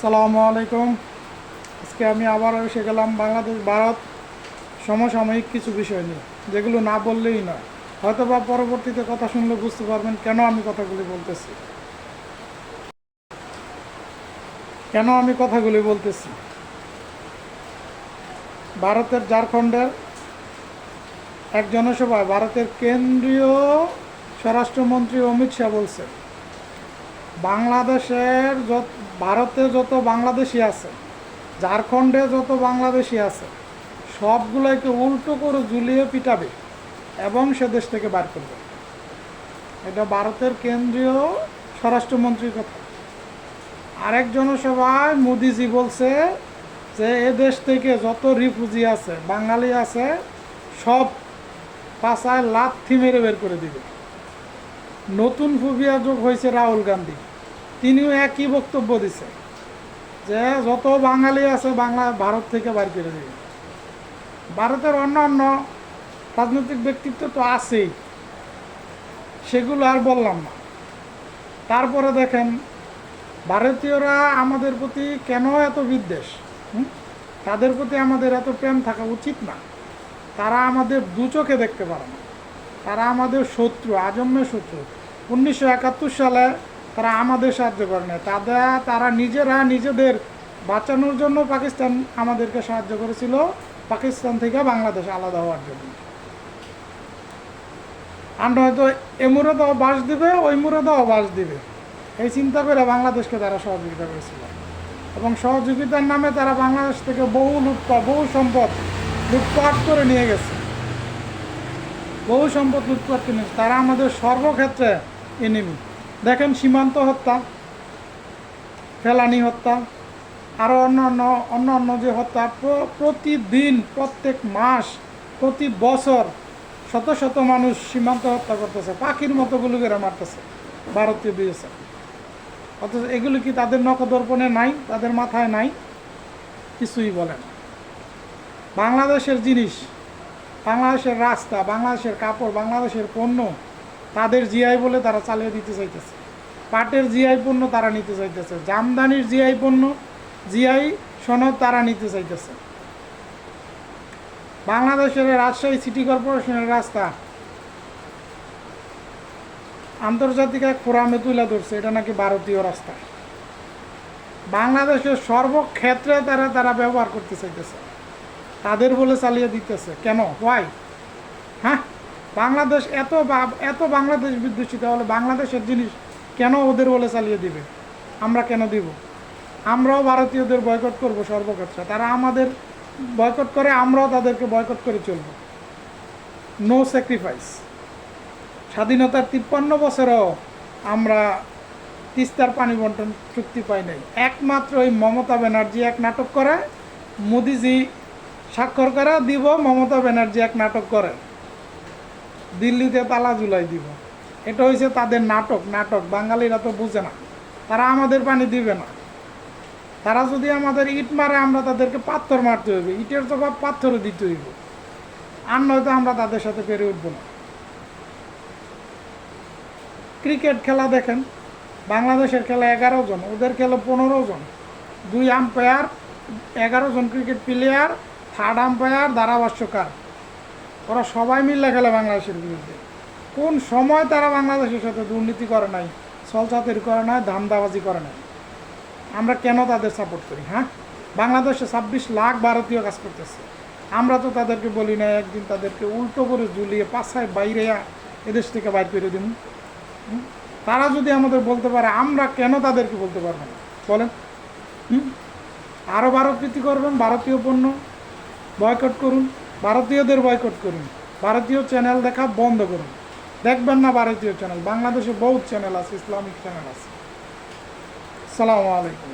আসসালামু আলাইকুম। আজকে আমি আবার এসে গেলাম বাংলাদেশ, ভারত সমসাময়িক কিছু বিষয় নিয়ে, যেগুলো না বললেই নয়। হয়তো বা পরবর্তীতে কথা শুনলে বুঝতে পারবেন কেন আমি কথাগুলি বলতেছি। কেন আমি কথাগুলি বলতেছি? ভারতের ঝাড়খণ্ডের এক জনসভায় ভারতের কেন্দ্রীয় স্বরাষ্ট্রমন্ত্রী অমিত শাহ বলছে বাংলাদেশের যত, ভারতে যত বাংলাদেশি আছে, ঝাড়খণ্ডে যত বাংলাদেশি আছে সবগুলোকে উল্টো করে ঝুলিয়ে পিটাবে এবং সে দেশ থেকে বার করবে এটা ভারতের কেন্দ্রীয় স্বরাষ্ট্রমন্ত্রীর কথা। আরেক জনসভায় মোদিজি বলছে যে, এ দেশ থেকে যত রিফুজি আছে, বাঙালি আছে, সব পাশায় লাথি মেরে বের করে দিবে। নতুন ফুবিয়া যোগ হয়েছে রাহুল গান্ধী। তিনিও একই বক্তব্য দিছে, যে যত বাঙালি আছে বাংলা ভারত থেকে বাইর করে দিবে। ভারতের অন্য অন্য রাজনৈতিক ব্যক্তিত্ব তো আছেই, সেগুলো আর বললাম না। তারপরে দেখেন, ভারতীয়রা আমাদের প্রতি কেন এত বিদ্বেষ? তাদের প্রতি আমাদের এত প্রেম থাকা উচিত না। তারা আমাদের দু চোখে দেখতে পারে না। তারা আমাদের শত্রু, আজন্মের শত্রু। উনিশশো একাত্তর সালে তারা আমাদের সাহায্য করে না। তাদের তারা নিজেরা নিজেদের বাঁচানোর জন্য পাকিস্তান আমাদেরকে সাহায্য করেছিল। পাকিস্তান থেকে বাংলাদেশ আলাদা হওয়ার জন্য। আমরা হয়তো এ মুরে দাও বাস দিবে, ওই মুরে দাও বাস দিবে। এই চিন্তা করে বাংলাদেশকে তারা সহযোগিতা করেছিল। এবং সহযোগিতার নামে তারা বাংলাদেশ থেকে বহু লুটপাট, বহু সম্পদ লুটপাট করে নিয়ে গেছে। বহু সম্পদ লুটপাট করে নিয়েছে তারা আমাদের সর্বক্ষেত্রে এনিমি দেখেন সীমান্ত হত্যা, ফেলানি হত্যা আরও অন্যান্য অন্য অন্য অন্য যে হত্যা প্রতিদিন, প্রত্যেক মাস, প্রতি বছর শত শত মানুষ সীমান্ত হত্যা করতেছে, পাখির মতো গুলো করে মারতেছে ভারতীয় বিএসএফ। অথচ এগুলি কি তাদের নখদর্পণে নাই, তাদের মাথায় নাই? কিছুই বলে না। বাংলাদেশের জিনিস, বাংলাদেশের রাস্তা, বাংলাদেশের কাপড়, বাংলাদেশের পণ্য তাদের জিআই বলে তারা চালিয়ে দিতে চাইতেছে। পাটের জিআই পণ্য তারা নিতে চাইতেছে। জামদানির জিআই পণ্য, জিআই সনদ তারা নিতে চাইতেছে। বাংলাদেশের রাজশাহী সিটি কর্পোরেশনের রাস্তা। আন্তর্জাতিক এক ফোরামে তুলে ধরছে, এটা নাকি ভারতীয় রাস্তা। বাংলাদেশের সর্বক্ষেত্রে তারা তারা ব্যবহার করতে চাইতেছে। তাদের বলে চালিয়ে দিতেছে। কেন? হোয়াই হ্যাঁ? বাংলাদেশ এত এত বাংলাদেশ বিদ্বেষী, তাহলে বাংলাদেশের জিনিস কেন ওদের বলে চালিয়ে দিবে? আমরা কেন দিব? আমরাও ভারতীয়দের বয়কট করব সর্বক্ষেত্রে তারা আমাদের বয়কট করে, আমরাও তাদেরকে বয়কট করে চলব। নো স্যাক্রিফাইস স্বাধীনতার তিপ্পান্ন বছরও আমরা তিস্তার পানি বন্টন চুক্তি পাই নাই। একমাত্র ওই মমতা ব্যানার্জি এক নাটক করে মোদিজি স্বাক্ষর করা, দিব, মমতা ব্যানার্জি এক নাটক করে দিল্লিতে তালা জুলাই দিব। এটা হয়েছে তাদের নাটক। নাটক, বাঙালিরা তো বুঝে না। তারা আমাদের পানি দিবে না। তারা যদি আমাদের ইট মারে, আমরা তাদেরকে পাথর মারতে হইবে। ইটের জবাব পাথরও দিতে হইব। আর নয়তো আমরা তাদের সাথে পেরে উঠবো না। ক্রিকেট খেলা দেখেন। বাংলাদেশের খেলা এগারো জন, ওদের খেলা পনেরো জন। দুই আম্পায়ার এগারো জন ক্রিকেট প্লেয়ার থার্ড আম্পায়ার ধারাভাষ্যকার। ওরা সবাই মিলে খেলে বাংলাদেশের বিরুদ্ধে। কোন সময় তারা বাংলাদেশের সাথে দুর্নীতি করে নাই সলচাতুরি করে নাই, ধান্দাবাজি করে নাই, আমরা কেন তাদের সাপোর্ট করি হ্যাঁ? বাংলাদেশে ছাব্বিশ লাখ ভারতীয় কাজ করতেছে। আমরা তো তাদেরকে বলি না একদিন তাদেরকে উল্টো করে ঝুলিয়ে পাশায় বাইরে এদেশ থেকে বাইর করে দিন? তারা যদি আমাদের বলতে পারে, আমরা কেন তাদেরকে বলতে পারব না? বলেন। আরও ভারতপ্রীতি করবেন, ভারতীয় পণ্য বয়কট করুন। ভারতীয়দের বয়কট করুন। ভারতীয় চ্যানেল দেখা বন্ধ করুন। দেখবেন না ভারতীয় চ্যানেল বাংলাদেশে বহুত চ্যানেল আছে, ইসলামিক চ্যানেল আছে। সালামু আলাইকুম।